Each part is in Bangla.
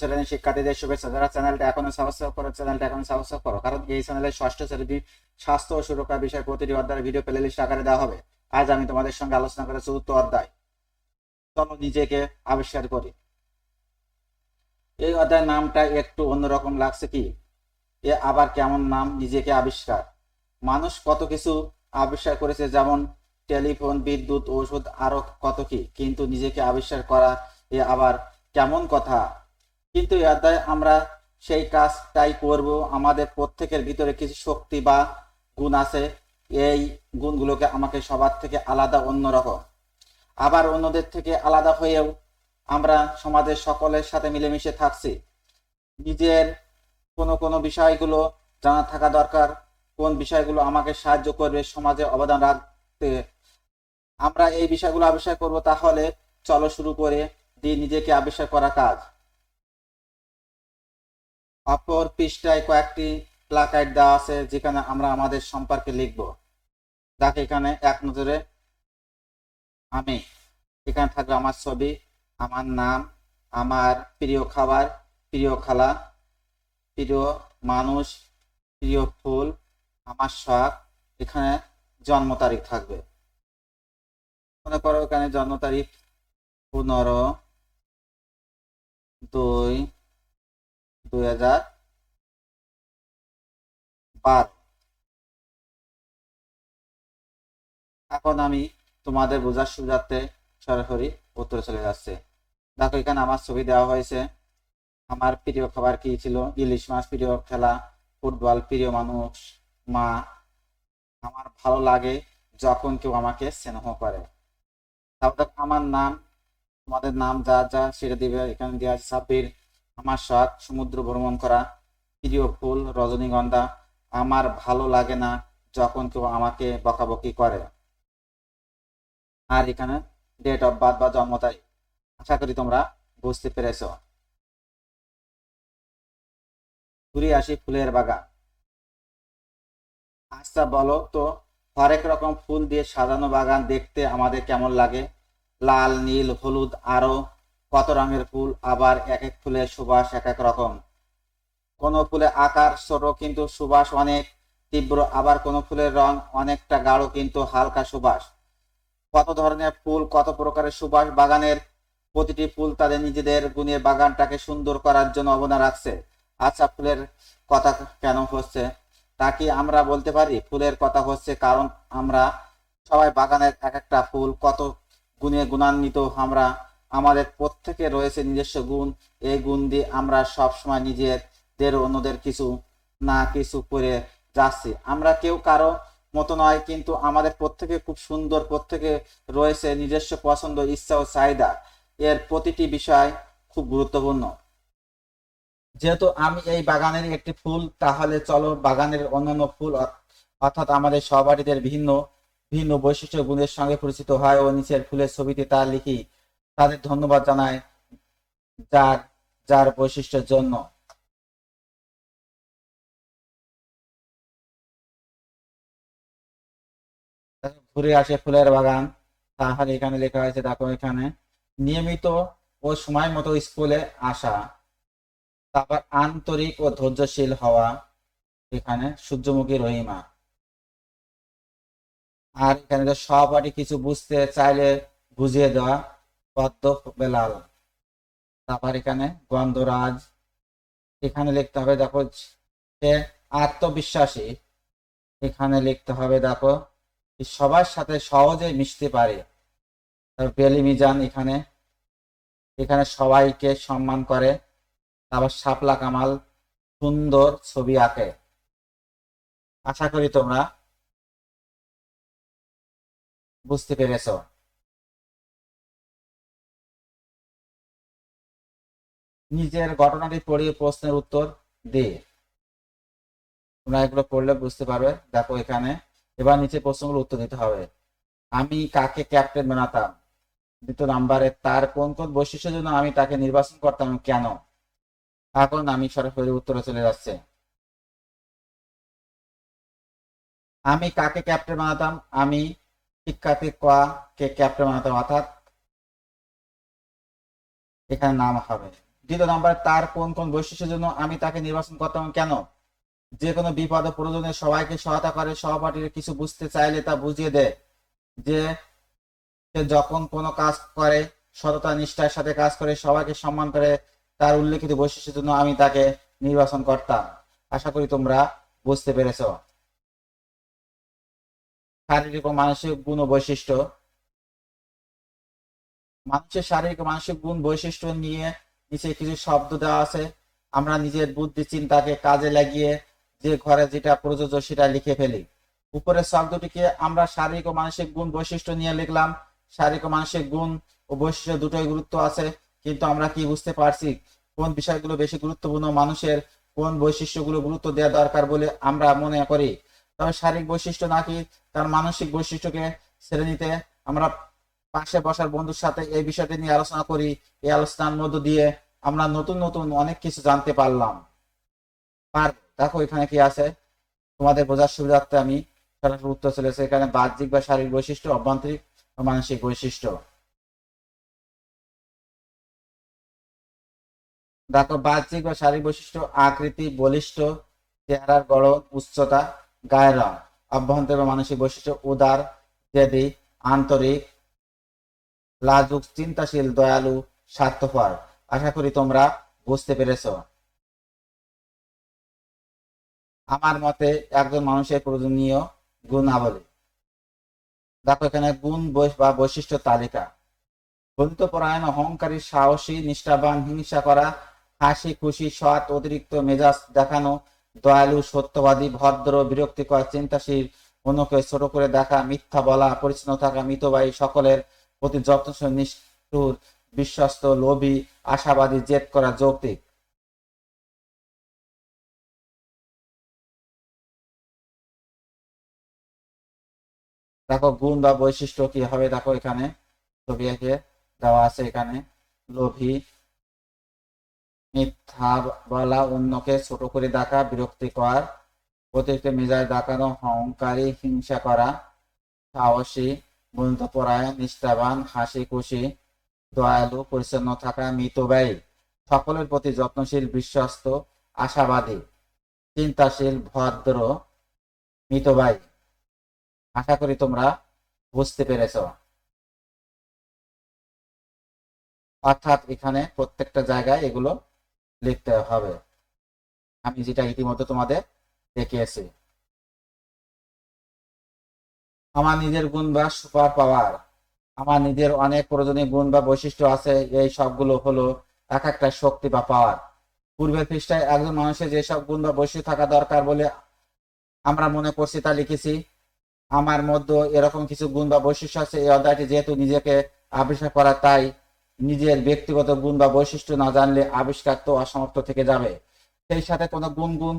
শ্রেণির শিক্ষার্থীদের শুভেচ্ছা যারা চ্যানেলটা এখনও সাবস্ক্রাইব করো, চ্যানেলটা এখন সাবস্ক্রাইব করো, কারণ এই চ্যানেলে ষষ্ঠ শ্রেণি স্বাস্থ্য ও সুরক্ষা বিষয়ে প্রতিটি অধ্যায়ের ভিডিও প্লে লিস্ট আকারে দেওয়া হবে। আজ আমি তোমাদের সঙ্গে আলোচনা করে চতুর্থ অধ্যায়। চলো নিজেকে আবিষ্কার করি। এই অধ্যায়ের নামটা একটু অন্যরকম লাগছে কি? এ আবার কেমন নাম নিজেকে আবিষ্কার? মানুষ কত কিছু আবিষ্কার করেছে, যেমন টেলিফোন, বিদ্যুৎ ওষুধ আরও কত কি? কিন্তু নিজেকে আবিষ্কার করা এ আবার কেমন কথা? কিন্তু এই আমরা সেই কাজটাই করব। আমাদের প্রত্যেকের ভিতরে কিছু শক্তি বা গুণ আছে। এই গুণগুলোকে আমাকে সবার থেকে আলাদা অন্যরকম আবার অন্যদের থেকে আলাদা হয়েও আমরা সমাজের সকলের সাথে মিলেমিশে থাকছি। নিজের কোনো কোনো বিষয়গুলো জানা থাকা দরকার। কোন বিষয়গুলো আমাকে সাহায্য করবে সমাজে অবদান রাখতে। আমরা এই বিষয়গুলো আবিষ্কার করব তাহলে চলো শুরু করে দিয়ে নিজেকে আবিষ্কার করা কাজ। অপর পৃষ্ঠায় কয়েকটি প্লাকার্ড দেওয়া আছে, যেখানে আমরা আমাদের সম্পর্কে লিখব। দেখ এখানে এক নজরে আমি, এখানে থাকবে আমার ছবি, আমার নাম, আমার প্রিয় খাবার, প্রিয় খালা, প্রিয় মানুষ, প্রিয় ফুল, আমার শখ, এখানে জন্ম তারিখ থাকবে। মনে করো এখানে জন্ম তারিখ পনেরো দুই দুই হাজার বারো। এখন আমি তোমাদের বোঝার সুবিধার্থে সরাসরি উত্তরে চলে যাচ্ছে। দেখো, এখানে আমার ছবি দেওয়া হয়েছে। আমার প্রিয় খাবার কি ছিল? ইলিশ মাছ, প্রিয় খেলা, ফুটবল, প্রিয় মানুষ, মা। আমার ভালো লাগে যখন কেউ আমাকে স্নেহ করে। তারপর আমার নাম, তোমাদের নাম যা যা সেটা দিবে। এখানে দেওয়া আছে সাব্বির। আমার শখ সমুদ্র ভ্রমণ করা, প্রিয় ফুল, রজনীগন্ধা, আমার ভালো লাগে না যখন কেউ আমাকে বকাবকি করে। আর এখানে ডেট অফ বার্থ বা জন্ম তারিখ। আশা করি তোমরা বুঝতে পেরেছ। ঘুরে আসি ফুলের বাগান। আচ্ছা বলো তো, হরেক রকম ফুল দিয়ে সাজানো বাগান দেখতে আমাদের কেমন লাগে? লাল, নীল, হলুদ, আরও কত রঙের ফুল, আবার এক এক ফুলের সুবাস এক এক রকম। কোন ফুলে আকার ছোট, কিন্তু সুবাস অনেক। তীব্র, আবার কোন ফুলের রং অনেকটা গাঢ়, কিন্তু হালকা সুবাস। কত ধরনের ফুল, কত প্রকারের সুবাস বাগানের প্রতিটি ফুল তাদের নিজেদের গুণে বাগানটাকে সুন্দর করার জন্য অবদান রাখছে। আচ্ছা ফুলের কথা কেন হচ্ছে? তা কি আমরা বলতে পারি? ফুলের কথা হচ্ছে কারণ আমরা সবাই বাগানের এক একটা ফুল কত গুণে গুণান্বিত আমরা আমাদের প্রত্যেকে রয়েছে নিজস্ব গুণ। এই গুণ দিয়ে আমরা সব সময় নিজেদের অন্যদের কিছু না কিছু করে যাচ্ছি। আমরা কেউ কারও মতো নয়, কিন্তু আমাদের প্রত্যেকে খুব সুন্দর, প্রত্যেকে রয়েছে নিজস্ব পছন্দ, ইচ্ছা ও চাহিদা। এর প্রতিটি বিষয় খুব গুরুত্বপূর্ণ। যেহেতু আমি এই বাগানের একটি ফুল, তাহলে চলো বাগানের অন্যান্য ফুল অর্থ- অর্থাৎ আমাদের সহপাঠীদের ভিন্ন ভিন্ন বৈশিষ্ট্য গুণের সঙ্গে পরিচিত হয় ও নিচের ফুলের ছবিতে তা লিখি। তাদের ধন্যবাদ জানায় যার যার বৈশিষ্ট্যের জন্য। ঘুরে আসে ফুলের বাগান। তাহলে এখানে লেখা হয়েছে, দেখো এখানে, নিয়মিত ও সময় মতো স্কুলে আসা তারপর আন্তরিক ও ধৈর্যশীল হওয়া। এখানে সূর্যমুখী রহিমা। আর এখানে সহপাঠী কিছু বুঝতে চাইলে বুঝিয়ে দেওয়া। বেলাল। তারপর এখানে গন্ধরাজ। এখানে লিখতে হবে, দেখো, সে আত্মবিশ্বাসী। এখানে লিখতে হবে, দেখো সবার সাথে সহজে মিশতে পারে। বেলি মিজান এখানে। এখানে সবাইকে সম্মান করে। তারপর শাপলা কামাল, সুন্দর ছবি আঁকে। আশা করি তোমরা বুঝতে পেরেছ। নিজের ঘটনাটি পড়িয়ে প্রশ্নের উত্তর দে। তোমরা এগুলো পড়লে বুঝতে পারবে। দেখো এখানে, এবার নিচে প্রশ্নগুলো উত্তর দিতে হবে। আমি কাকে ক্যাপ্টেন বানাতাম? দ্বিতীয় নাম্বারে, তার কোন কোন বৈশিষ্ট্যের জন্য আমি তাকে নির্বাচন করতাম কেন? এখন আমি সরাসরি উত্তরে চলে যাচ্ছে। আমি কাকে ক্যাপ্টেন বানাতাম? আমি শিক্ষার্থী ক কে ক্যাপ্টেন বানাতাম, অর্থাৎ এখানে নাম হবে। দ্বিতীয় নাম্বার, তার কোন কোন বৈশিষ্ট্যের জন্য আমি তাকে নির্বাচন করতাম, কেন? যে কোনো বিপদ ও প্রয়োজনে সবাইকে সহায়তা করে, সহপাঠীর কিছু বুঝতে চাইলে তা বুঝিয়ে দেয় যে, সে যখন কোনো কাজ করে, সততা, নিষ্ঠার সাথে কাজ করে, সবাইকে সম্মান করে, তার উল্লেখিত বৈশিষ্ট্যের জন্য আমি তাকে নির্বাচন করতাম। আশা করি তোমরা বুঝতে পেরেছ। শারীরিক ও মানসিক গুণ ও বৈশিষ্ট্য। মানুষের শারীরিক মানসিক গুণ বৈশিষ্ট্য নিয়ে নিচে কিছু শব্দ দেওয়া আছে। আমরা নিজের বুদ্ধি, চিন্তাকে কাজে লাগিয়ে যে ঘরে যেটা প্রযোজ্য সেটা লিখে ফেলি। উপরের শব্দটিকে আমরা শারীরিক ও মানসিক গুণ বৈশিষ্ট্য নিয়ে লিখলাম। শারীরিক ও মানসিক গুণ ও বৈশিষ্ট্য দুটোই গুরুত্ব আছে, কিন্তু আমরা কি বুঝতে পারছি? কোন বিষয়গুলো বেশি গুরুত্বপূর্ণ? মানুষের কোন বৈশিষ্ট্যগুলো গুরুত্ব দেওয়া দরকার বলে আমরা মনে করি? তবে শারীরিক বৈশিষ্ট্য নাকি? তার মানসিক বৈশিষ্ট্যকে ছেড়ে নিতে আমরা পাশে বসার বন্ধুর সাথে এই বিষয়টি নিয়ে আলোচনা করি। এই আলোচনার মধ্য দিয়ে আমরা নতুন নতুন অনেক কিছু জানতে পারলাম। আর দেখো এখানে কি আছে? তোমাদের বোঝার সুবিধার্থে আমি সরাসরি উত্তর চলেছে এখানে বাহ্যিক বা শারীরিক বৈশিষ্ট্য অভ্যন্তরিক ও মানসিক বৈশিষ্ট্য। দেখো, বাহ্যিক বা শারীরিক বৈশিষ্ট্য, আকৃতি, বলিষ্ঠ, চেহারার গড়ন, উচ্চতা, গায়ের রং। অভ্যন্তর বা মানসিক বৈশিষ্ট্য, উদার, জেদি, আন্তরিক লাজুক, চিন্তাশীল, দয়ালু, স্বার্থপর। আশা করি তোমরা বুঝতে পেরেছ। আমার মতে একজন মানুষের প্রয়োজনীয় গুণাবলী। দেখো এখানে গুণ বৈ- বৈশিষ্ট্য তালিকা। বন্ধুত্বপরায়ণ অহংকারী, সাহসী, নিষ্ঠাবান, হিংসা করা, হাসি, খুশি, সৎ, অতিরিক্ত মেজাজ দেখানো, দয়ালু, সত্যবাদী, ভদ্র, বিরক্তিকর, চিন্তাশীল, অন্যকে ছোট করে দেখা, মিথ্যা বলা, পরিচ্ছন্ন থাকা মিতবাহী সকলের প্রতি যত্নশীল নিষ্ঠুর বিশ্বস্ত, লোভী, আশাবাদী, জেদ করা যৌক্তিক। দেখো, গুণ বা বৈশিষ্ট্য কি হবে? দেখো এখানে, ছবি এঁকে দেওয়া আছে এখানে। লোভী, মিথ্যা বলা অন্যকে ছোট করে দেখা, বিরক্তিকর। অতিরিক্ত মেজাজ দেখানো, অহংকারী, হিংসা করা, সাহসী বন্ধুপরায়ণ নিষ্ঠাবান, হাসি খুশি, দয়ালু পরিচ্ছন্ন থাকা মৃত মিতব্যয়ী সকলের প্রতি যত্নশীল, বিশ্বস্ত, আশাবাদী, চিন্তাশীল ভদ্র মৃত মিতব্যয়ী আশা করি তোমরা বুঝতে পেরেছ। অর্থাৎ এখানে প্রত্যেকটা জায়গায় এগুলো লিখতে হবে। আমি যেটা ইতিমধ্যে তোমাদের দেখিয়েছি। আমার নিজের গুণ বা সুপার পাওয়ার। আমার নিজের অনেক প্রয়োজনীয় গুণ বা বৈশিষ্ট্য আছে, এই সবগুলো হলো এক একটা শক্তি বা পাওয়ার। পূর্বের পৃষ্ঠায় একজন মানুষের যেসব গুণ বা বৈশিষ্ট্য থাকা দরকার বলে আমরা মনে করছি তা লিখেছি, আমার মধ্যে এরকম কিছু গুণ বা বৈশিষ্ট্য আছে, এই অধ্যায়টি যেহেতু নিজেকে আবিষ্কার করা, তাই নিজের ব্যক্তিগত গুণ বা বৈশিষ্ট্য না জানলে আবিষ্কার তো অসমর্থ থেকে যাবে। সেই সাথে কোনো গুণ গুণ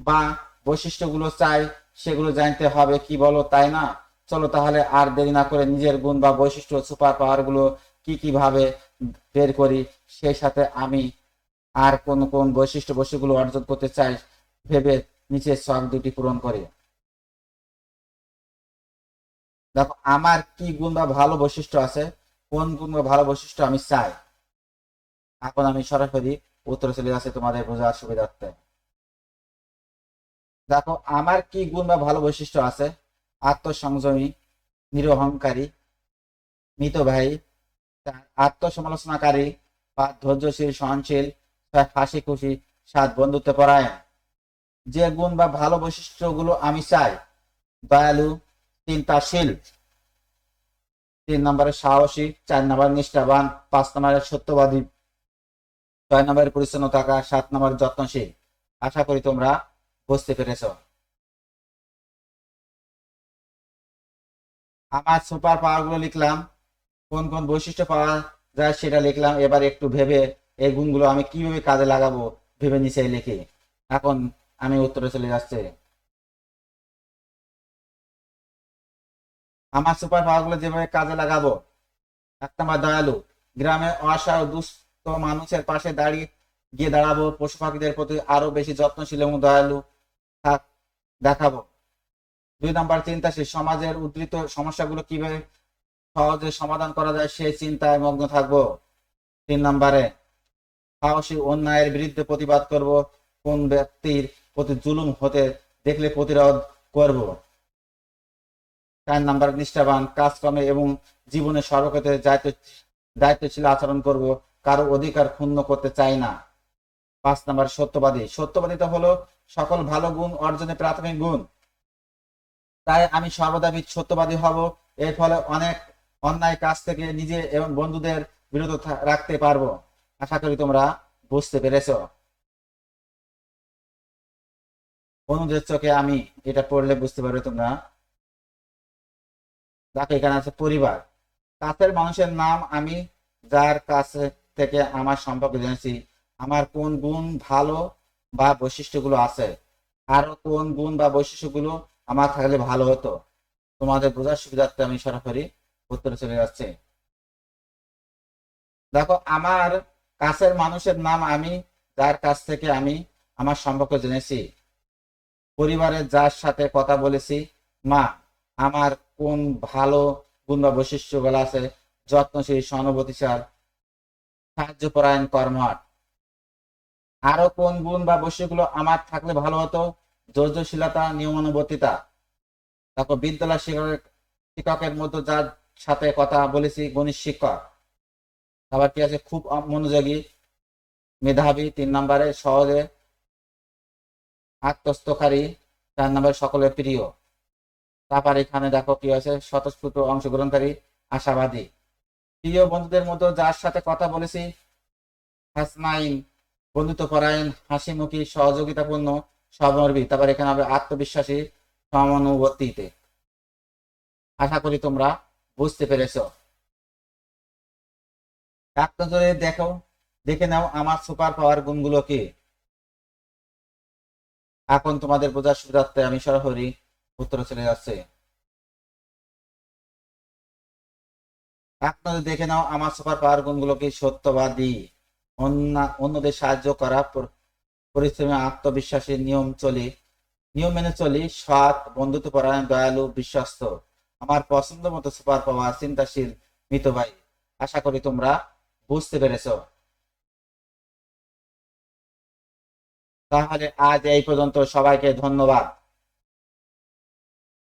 বা বৈশিষ্ট্যগুলো চাই, সেগুলো জানতে হবে, কি বলো, তাই না? চলো তাহলে আর দেরি না করে নিজের গুণ বা বৈশিষ্ট্য, সুপার পাওয়ারগুলো কি কীভাবে বের করি, সেই সাথে আমি আর কোন কোন বৈশিষ্ট্য, বৈশিষ্ট্যগুলো অর্জন করতে চাই, ভেবে নিচের শখ দুটি পূরণ করি। দেখো, আমার কি গুণ বা ভালো বৈশিষ্ট্য আছে, কোন গুণ বা ভালো বৈশিষ্ট্য আমি চাই? এখন আমি সরাসরি উত্তর চলে যাচ্ছে তোমাদের বোঝার সুবিধার্থে। দেখো, আমার কি গুণ বা ভালো বৈশিষ্ট্য আছে? আত্মসংযমী, নিরহংকারী মিতভায়ী আত্মসমালোচনাকারী বা ধৈর্যশীল, সহনশীল হাসি খুশি, সাত বন্ধুত্ব পরায়ণ। যে গুণ বা ভালো বৈশিষ্ট্যগুলো আমি চাই, দয়ালু, চিন্তাশীল। তিন নম্বরে সাহসী, চার নম্বর নিষ্ঠাবান, পাঁচ নম্বরে সত্যবাদী, ছয় পরিচ্ছন্ন থাকা সাত নম্বরে যত্নশীল। আশা করি তোমরা বুঝতে পেরেছ? আমার সুপার পাওয়ারগুলো লিখলাম। কোন কোন বৈশিষ্ট্য পাওয়া যায় সেটা লিখলাম। এবার একটু ভেবে এই গুণগুলো আমি কীভাবে কাজে লাগাবো ভেবে নিচে লিখি। এখন আমি উত্তরে চলে যাচ্ছে। আমার সুপার পাওয়ারগুলো যেভাবে কাজে লাগাবো, এক নম্বর দয়ালু। গ্রামে অসহায় দুস্থ মানুষের পাশে দাঁড়িয়ে গিয়ে দাঁড়াবো। পশু পাখিদের প্রতি আরও বেশি যত্নশীল এবং দয়ালু। দেখাবো। দুই নাম্বার চিন্তাশীল সমাজের উদ্ধৃত সমস্যাগুলো কীভাবে সহজে সমাধান করা যায় সেই চিন্তায় মগ্ন থাকব। তিন নম্বরে, সাহসী অন্যায়ের বিরুদ্ধে প্রতিবাদ করব, কোন ব্যক্তির প্রতি জুলুম হতে দেখলে প্রতিরোধ করব। চার নাম্বার, নিষ্ঠাবান, কাজকর্মে এবং জীবনে সর্বক্ষেত্রে দায়িত্ব, দায়িত্বশীল আচরণ করব, কারও অধিকার ক্ষুণ্ণ করতে চাই না। পাঁচ নাম্বার, সত্যবাদী। সত্যবাদিতা হলো সকল ভালো গুণ অর্জনের প্রাথমিক গুণ। তাই আমি সর্বদা সত্যবাদী হব। এর ফলে অনেক অন্যায় কাজ থেকে নিজে এবং বন্ধুদের বিরত রাখতে পারব। আশা করি তোমরা বুঝতে পেরেছ। বন্ধুদের চোখে আমি এটা পড়লে বুঝতে পারবে তোমরা। দেখো, এখানে আছে পরিবার। কাছের মানুষের নাম আমি, যার কাছে থেকে আমার সম্পর্কে জেনেছি। আমার কোন গুণ ভালো বা বৈশিষ্ট্যগুলো আছে। আরও কোন গুণ বা বৈশিষ্ট্যগুলো আমার থাকলে ভালো হতো? তোমাদের বোঝার সুবিধার্থে আমি সরাসরি উত্তরে চলে যাচ্ছি। দেখো, আমার কাছের মানুষের নাম আমি, যার কাছ থেকে আমি আমার সম্পর্ক জেনেছি। পরিবারের যার সাথে কথা বলেছি, মা, আমার কোন ভালো গুণ বা বৈশিষ্ট্যগুলো আছে? যত্নশীল, সহানুভূতিশাল, সাহায্যপরায়ণ, কর্মঠ। আরও কোন গুণ বা বৈশিষ্ট্যগুলো আমার থাকলে ভালো হতো? ধৈর্যশীলতা, নিয়মানুবর্তিতা। তারপর বিদ্যালয় শিক্ষক শিক্ষকের মধ্যে যার সাথে কথা বলেছি গণিত শিক্ষক। আবার কি আছে? খুব মনোযোগী, মেধাবী, তিন নম্বরে সহজে আত্মস্থকারী, চার নম্বরে সকলের প্রিয়। তারপর এখানে দেখো কি আছে? স্বতঃস্ফূর্ত অংশগ্রহণকারী, আশাবাদী। প্রিয় বন্ধুদের মধ্যে যার সাথে কথা বলেছি, হাসনাইন। বন্ধুত্ব পরায়ণ হাসিমুখী, সহযোগিতাপূর্ণ সমর্বী তারপর এখানে হবে আত্মবিশ্বাসী, সমানুবর্তীতে। আশা করি তোমরা বুঝতে পেরেছ। নজরে দেখো, দেখে নাও আমার সুপার পাওয়ার গুণগুলো কি। এখন তোমাদের বোঝার সুবিধার্থে আমি সরাসরি উত্তরে চলে যাচ্ছে। নজরে দেখে নাও আমার সুপার পাওয়ার গুণগুলো কি সত্যবাদী। অন্যদের সাহায্য করা, পর- পরিশ্রমী আত্মবিশ্বাসী নিয়ম চলি, নিয়ম মেনে চলি, সৎ বন্ধুত্ব পরায়ণ, দয়ালু, বিশ্বস্ত। আমার পছন্দ মতো সুপার পাওয়ার চিন্তাশীল মিতভাই আশা করি তোমরা বুঝতে পেরেছ। তাহলে আজ এই পর্যন্ত সবাইকে ধন্যবাদ।